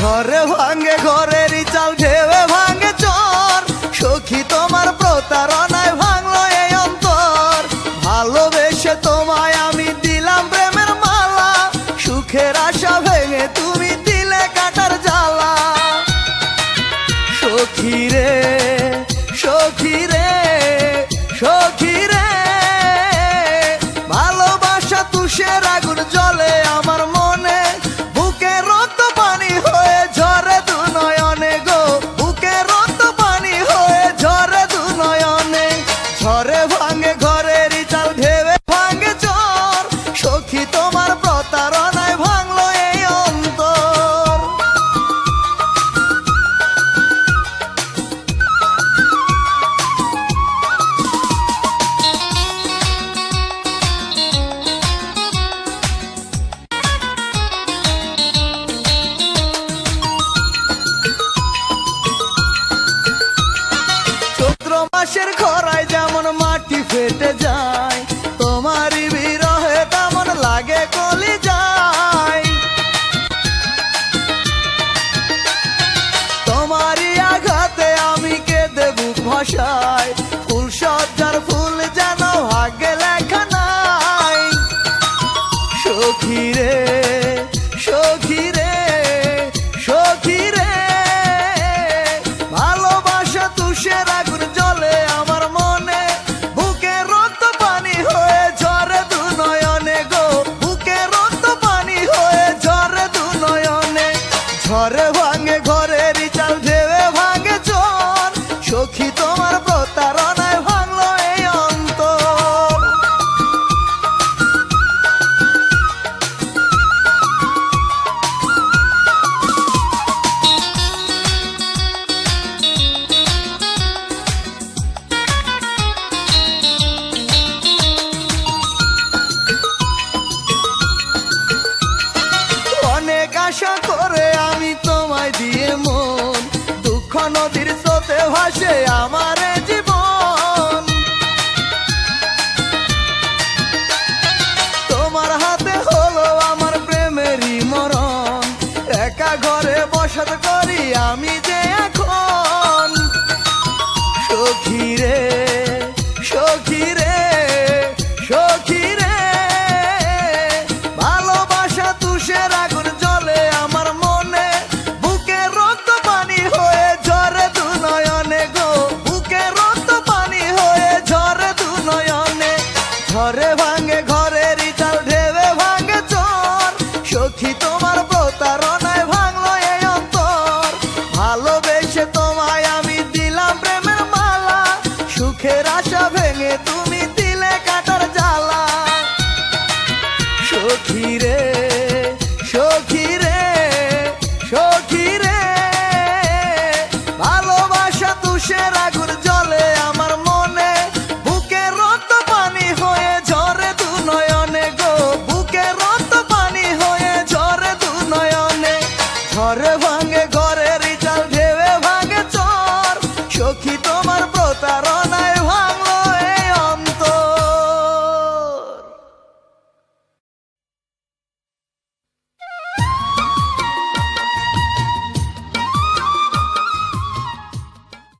ঝরে ভাঙে ঘরের চাল ঢেবে ভাঙে চর। সখী তোমার প্রতারণায় ভাঙলো এই অন্তর। ভালোবেসে তোমায় আমি দিলাম প্রেমের মালা। সুখের আশা ভেঙে তুমি দিলে কাটার জ্বালা। সখী রে সখী রে সখী রে। ভালোবাসা তুষের আগুন জলে ফেটে যায়। তোমারই বিরহে তেমন লাগে কলি যায় তোমারই আঘাতে আমি কেঁদে বুক ভাসায়। ফুলসজ্জার ফুল যেন ভাগ্যে লেখা নাই। সখী রে সখী ভালোবাসা তুষের সখী তোমার প্রতারণায় ভাঙলো এই অন্তর। অনেক আশা আমার জীবন। তোমার হাতে হলো আমার প্রেমেরই একা ঘরে আমি তুমি দিলে কাটার জ্বালা। সখী রে সখী রে সখী রে ভালোবাসা তুষের আগুন